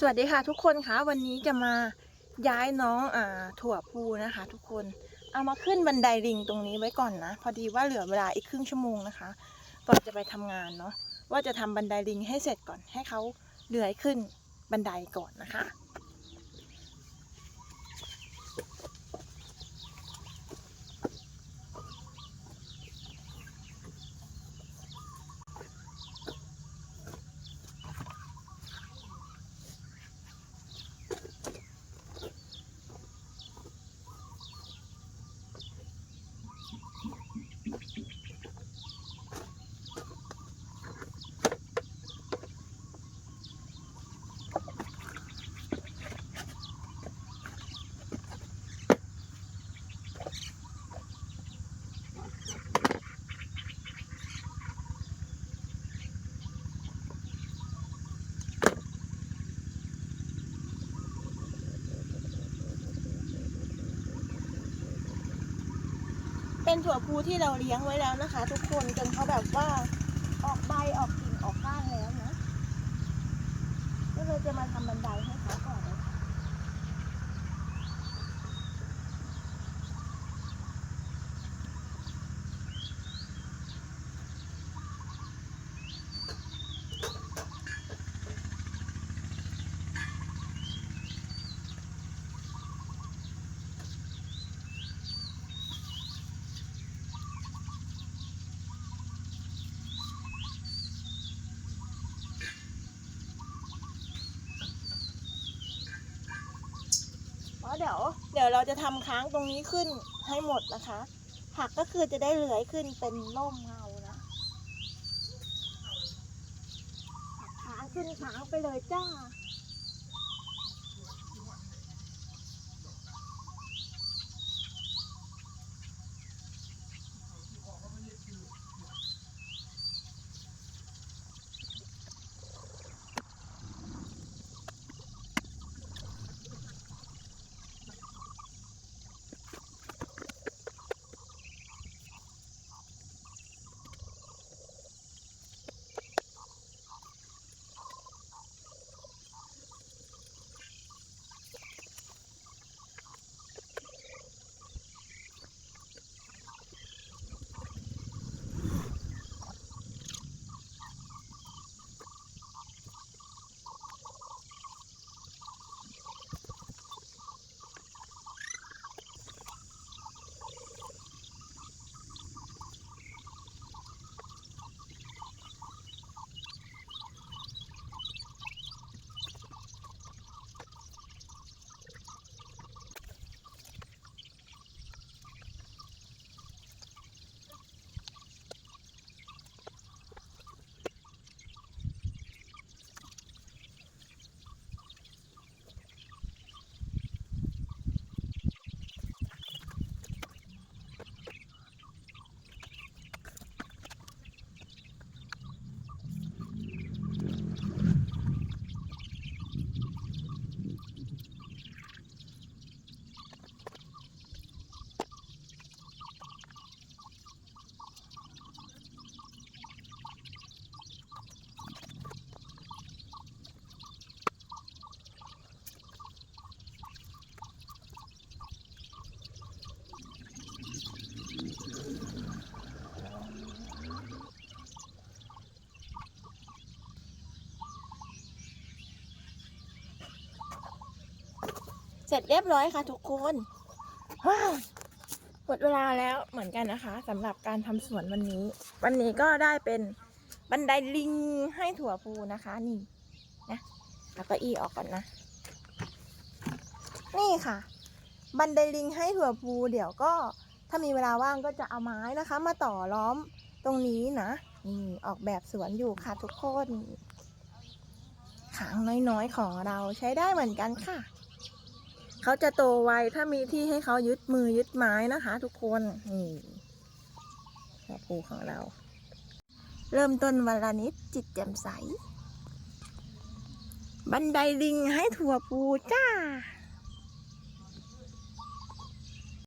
สวัสดีค่ะทุกคนคะวันนี้จะมาย้ายน้องอ่าถั่วพูนะคะ ทุกคนเอามาขึ้นบันไดลิงตรงนี้ไว้ก่อนนะ พอดีว่าเหลือเวลาอีกครึ่งชั่วโมงนะคะ ก่อนจะไปทำงานเนาะว่าจะทำบันไดลิงให้เสร็จก่อนให้เขาเลื้อยขึ้นบันไดก่อนนะคะ เป็นถั่วพูที่เราเลี้ยงไว้แล้วนะคะ ทุกคนจนเขาแบบว่าออกใบออกกิ่งออกก้านแล้วนะก็เลยจะมาทำบันไดให้เขาก่อนเลยค่ะ อ๋อ เดี๋ยวเดี๋ยวเราจะทำค้างตรงนี้ขึ้นให้หมดนะคะ ผักก็คือจะได้เลื้อยขึ้นเป็นร่มเงานะค้างขึ้นค้างไปเลยจ้า เสร็จเรียบร้อยค่ะทุกคนว้าวหมดเวลาแล้วเหมือนกันนะคะสำหรับการทำสวนวันนี้ วันนี้ก็ได้เป็นบันไดลิงให้ถั่วพูนะคะนี่นะเอาเก้าอี้ออกก่อนนะ นี่ค่ะ บันไดลิงให้ถั่วพูเดี๋ยวก็ถ้ามีเวลาว่างก็จะเอาไม้นะคะ มาต่อล้อมตรงนี้นะนี่ออกแบบสวนอยู่ค่ะทุกคนขางน้อยๆของเราใช้ได้เหมือนกันค่ะ เขาจะโตไวถ้ามีที่ให้เขายึดมือยึดไม้นะคะ ทุกคนนี่ถั่วพูของเรา เริ่มต้นวันละนิดจิตแจ่มใส บันไดลิงให้ถั่วปูจ้า